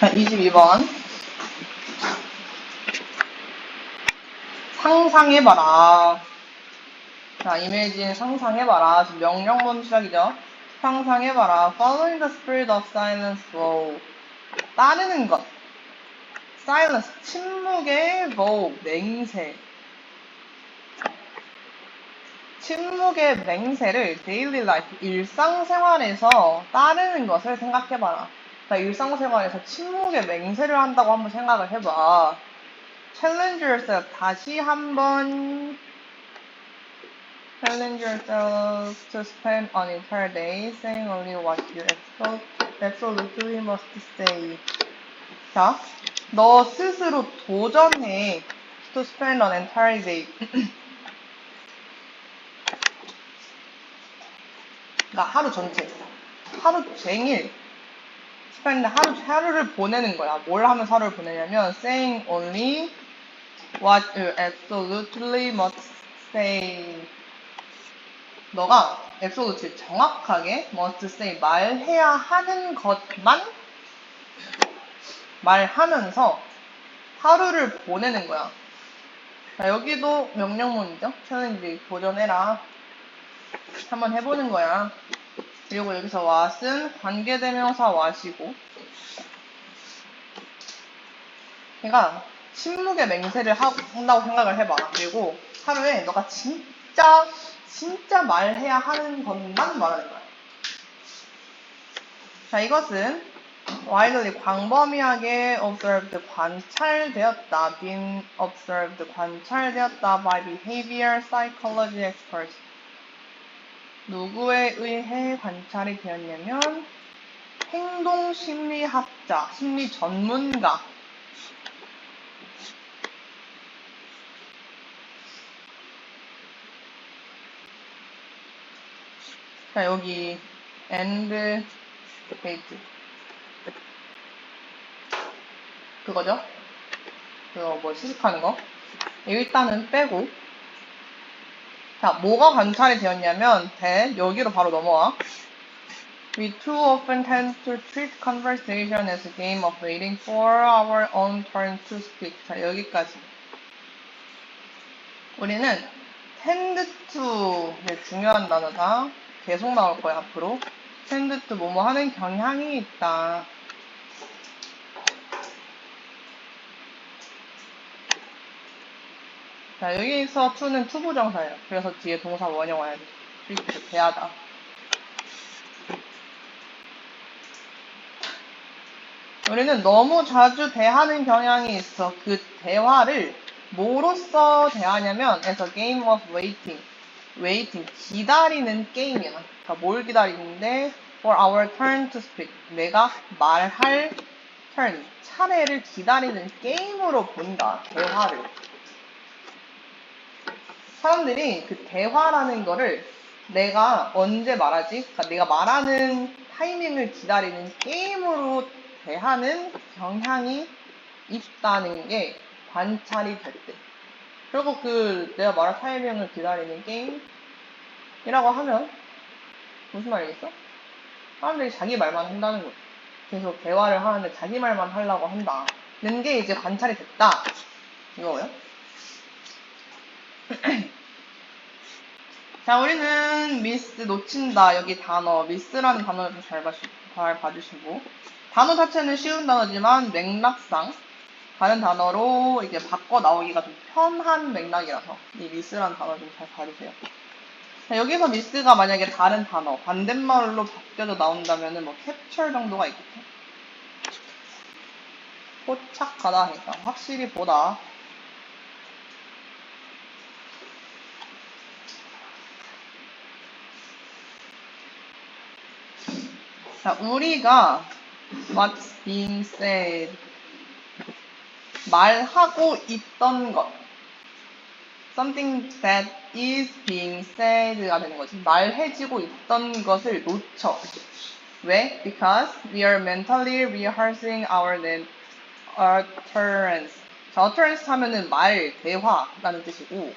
22번. 상상해봐라. 자, 이미진 상상해봐라. 지금 명령문 시작이죠. 상상해봐라. Following the spirit of silence flow. 따르는 것. silence. 침묵의 vogue. 맹세. 침묵의 맹세를 daily life, 일상생활에서 따르는 것을 생각해봐라. 자, 일상생활에서 침묵의 맹세를 한다고 한번 생각을 해봐. challenge yourself. 다시 한번 challenge yourself to spend an entire day saying only what you absol- absolutely must say. 자, 너 스스로 도전해. to spend an entire day. 그러니까 하루 전체, 하루 종일 스펜드 하루 하루를 보내는 거야. 뭘 하면서 하루를 보내냐면 saying only what you absolutely must say. 너가 absolutely 정확하게 must say 말해야 하는 것만 말하면서 하루를 보내는 거야. 자, 여기도 명령문이죠. 챌린지 도전해라. 한번 해보는 거야. 그리고 여기서 what은 관계대명사 what이고 그러니까 침묵의 맹세를 하- 한다고 생각을 해봐. 그리고 하루에 너가 진짜 진짜 말해야 하는 것만 말하는 거야. 자, 이것은 widely 광범위하게 observed 관찰되었다. been observed 관찰되었다 by behavior psychology experts. 누구에 의해 관찰이 되었냐면 행동 심리학자, 심리 전문가. 자, 여기 and date. 그거죠? 그거 뭐 시식하는 거. 일단은 빼고 자, 뭐가 관찰이 되었냐면, 대, 여기로 바로 넘어와. We too often tend to treat conversation as a game of waiting for our own turn to speak. 자, 여기까지. 우리는 tend to, 이게 중요한 단어다. 계속 나올 거야, 앞으로. tend to 뭐뭐 하는 경향이 있다. 자, 여기서 to는 투부정사예요. 그래서 뒤에 동사 원형 와야 돼. treat, 대하다. 우리는 너무 자주 대하는 경향이 있어. 그 대화를 뭐로써 대하냐면 as a game of waiting. waiting. 기다리는 게임이야. 그러니까 뭘 기다리는데 for our turn to speak. 내가 말할 turn. 차례를 기다리는 게임으로 본다. 대화를. 사람들이 그 대화라는 거를 내가 언제 말하지? 그러니까 내가 말하는 타이밍을 기다리는 게임으로 대하는 경향이 있다는 게 관찰이 될 때. 그리고 그 내가 말할 타이밍을 기다리는 게임이라고 하면 무슨 말이겠어? 사람들이 자기 말만 한다는 거지. 계속 대화를 하는데 자기 말만 하려고 한다 는 게 이제 관찰이 됐다. 이거예요. 자, 우리는 미스 놓친다. 여기 단어, 미스라는 단어를 좀잘 잘 봐주시고. 단어 자체는 쉬운 단어지만 맥락상 다른 단어로 이제 바꿔 나오기가 좀 편한 맥락이라서 이 미스라는 단어 좀 잘 봐주세요. 자, 여기서 미스가 만약에 다른 단어, 반대말로 바뀌어져 나온다면은 뭐 캡처 정도가 있겠죠. 포착하다 하니까 확실히 보다 자, 우리가 what's being said 말하고 있던 것 something that is being said가 되는 거지 말해지고 있던 것을 놓쳐 왜? Because we are mentally rehearsing our utterance 자, utterance 하면은 말, 대화라는 뜻이고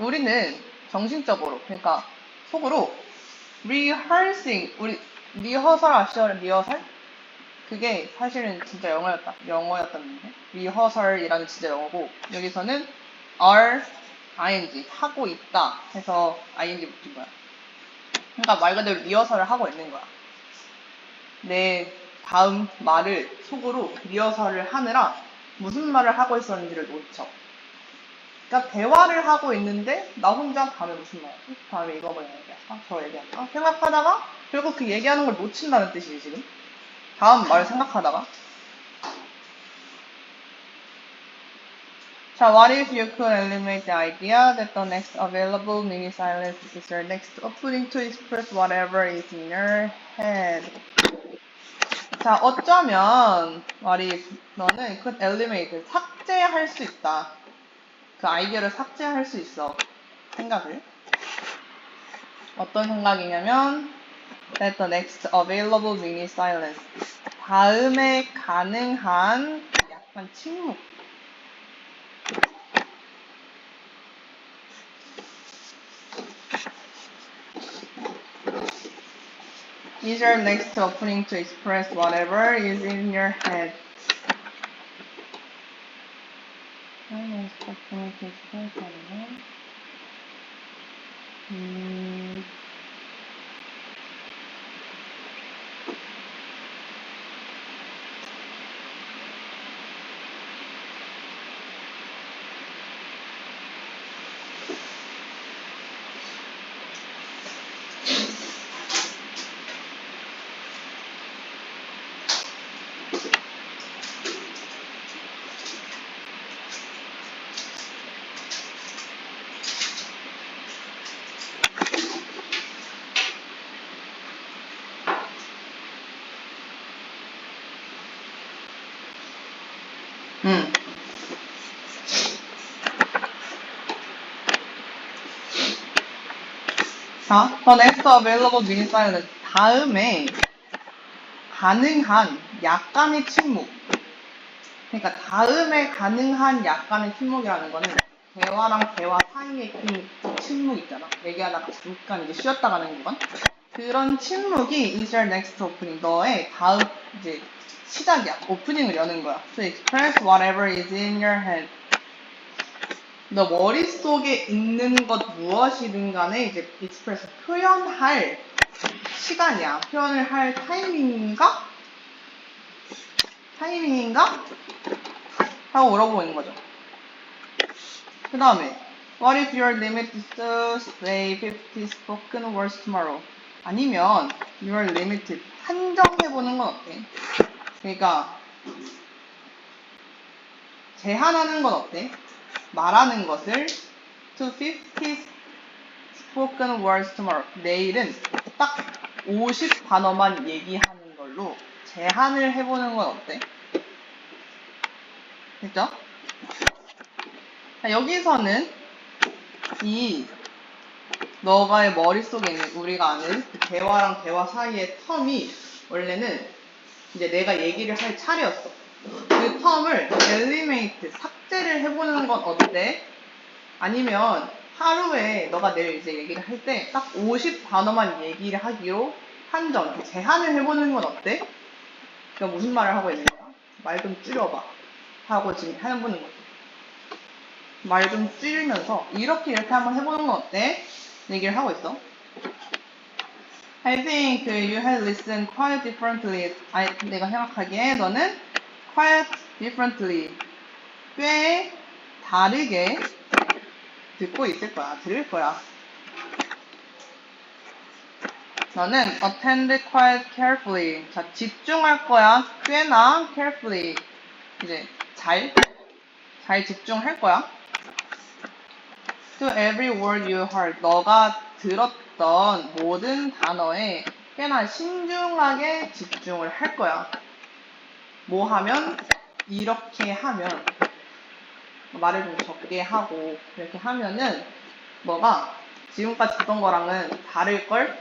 우리는 정신적으로 그러니까 속으로 rehearsing 우리 리허설 아시죠? 리허설? 그게 사실은 진짜 영어였다. 영어였다는데. 리허설이라는 진짜 영어고 여기서는 are ing 하고 있다 해서 ing 붙인 거야. 그러니까 말 그대로 리허설을 하고 있는 거야. 내 다음 말을 속으로 리허설을 하느라 무슨 말을 하고 있었는지를 놓쳐. 그러니까 대화를 하고 있는데 나 혼자 다음에 무슨 말하지? 다음에 이거 뭐 얘기할까? 저 얘기할까? 생각하다가 결국 그 얘기하는 걸 놓친다는 뜻이지 지금. 다음 말 생각하다가. 자, what if you could eliminate the idea that the next available mini silence is your next opening to express whatever is in your head? 자, 어쩌면 what if 너는 could eliminate 삭제할 수 있다. 그 아이디어를 삭제할 수 있어. 생각을. 어떤 생각이냐면 that the next available mini silence 다음에 가능한 약간 침묵 is your next opening to express whatever is in your head. Next opening to express whatever. 음, 자, the next available mini silence 다음에 가능한 약간의 침묵. 그러니까 다음에 가능한 약간의 침묵이라는 거는 대화랑 대화 사이에 낀 침묵 있잖아. 얘기하다가 잠깐 이제 쉬었다 가는 구간. 그런 침묵이 is your next opening. 너의 다음 이제 시작이야. 오프닝을 여는 거야. To express whatever is in your head. 너 머릿속에 있는 것 무엇이든 간에 이제 express 표현할 시간이야. 표현을 할 타이밍인가? 타이밍인가? 하고 물어보는 거죠. 그 다음에 What if your limit is to say 50 spoken words tomorrow? 아니면 your limited 한정해보는 건 어때? 그러니까 제한하는 건 어때? 말하는 것을 to 50 spoken words tomorrow. 내일은 딱 50 단어만 얘기하는 걸로 제한을 해보는 건 어때? 됐죠? 자, 여기서는 이 너가의 머릿속에 있는 우리가 아는 그 대화랑 대화 사이의 텀이 원래는 이제 내가 얘기를 할 차례였어. 그 텀을 엘리메이트, 삭 제를 해보는 건 어때? 아니면 하루에 너가 내일 이제 얘기를 할 때 딱 50 단어만 얘기를 하기로 한정, 제한을 해보는 건 어때? 그러니까 무슨 말을 하고 있는 거야? 말 좀 줄여봐. 하고 지금 해보는 거지. 말 좀 줄이면서 이렇게 이렇게 한번 해보는 건 어때? 얘기를 하고 있어. I think you had listened quite differently. 아, 내가 생각하기에 너는 quite differently. 꽤 다르게 듣고 있을 거야. 들을 거야. 너는 attend quite carefully. 자, 집중할 거야. 꽤나 carefully. 이제 잘, 잘 집중할 거야. To every word you heard. 너가 들었던 모든 단어에 꽤나 신중하게 집중을 할 거야. 뭐 하면? 이렇게 하면. 말을 좀 적게 하고, 이렇게 하면은, 너가 지금까지 듣던 거랑은 다를 걸?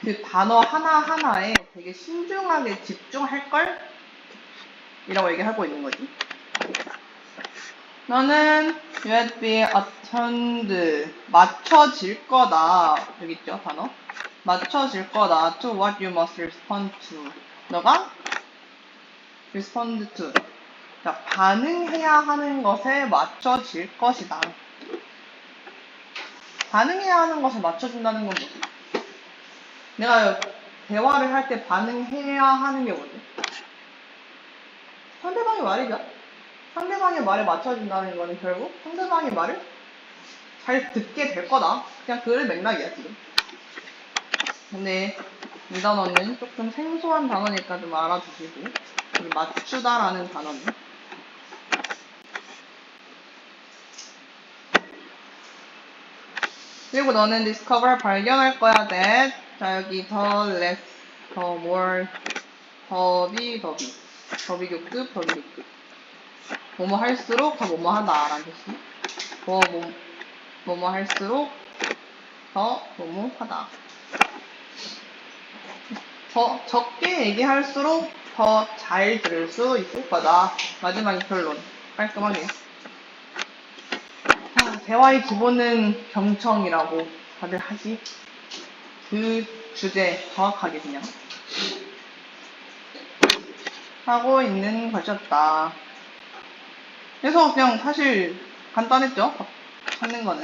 그 단어 하나하나에 되게 신중하게 집중할 걸? 이라고 얘기하고 있는 거지. 너는 you had be attend 맞춰질 거다 여기 있죠 단어 맞춰질 거다 to what you must respond to 너가 respond to. 자, 반응해야 하는 것에 맞춰질 것이다. 반응해야 하는 것에 맞춰준다는 건 뭐지? 내가 대화를 할 때 반응해야 하는 게 뭐지? 상대방의 말이죠. 상대방의 말에 맞춰준다는 거는 결국 상대방의 말을 잘 듣게 될 거다. 그냥 그 맥락이야, 지금. 근데 이 단어는 조금 생소한 단어니까 좀 알아두시고, 이 맞추다라는 단어는 그리고 너는 discover 발견할 거야 that 자 여기 더 less 더 more 더비 더비 더비 교급 더비 교급 뭐뭐 할수록 더 뭐뭐 하다 라는 뜻이 뭐, 뭐, 뭐뭐 할수록 더 뭐뭐 하다. 더 적게 얘기할수록 더 잘 들을 수 있을 거다. 마지막에 결론. 깔끔하게. 자, 대화의 기본은 경청이라고 다들 하지. 그 주제 정확하게 그냥 하고 있는 것이었다. 그래서 그냥 사실 간단했죠? 찾는 거는.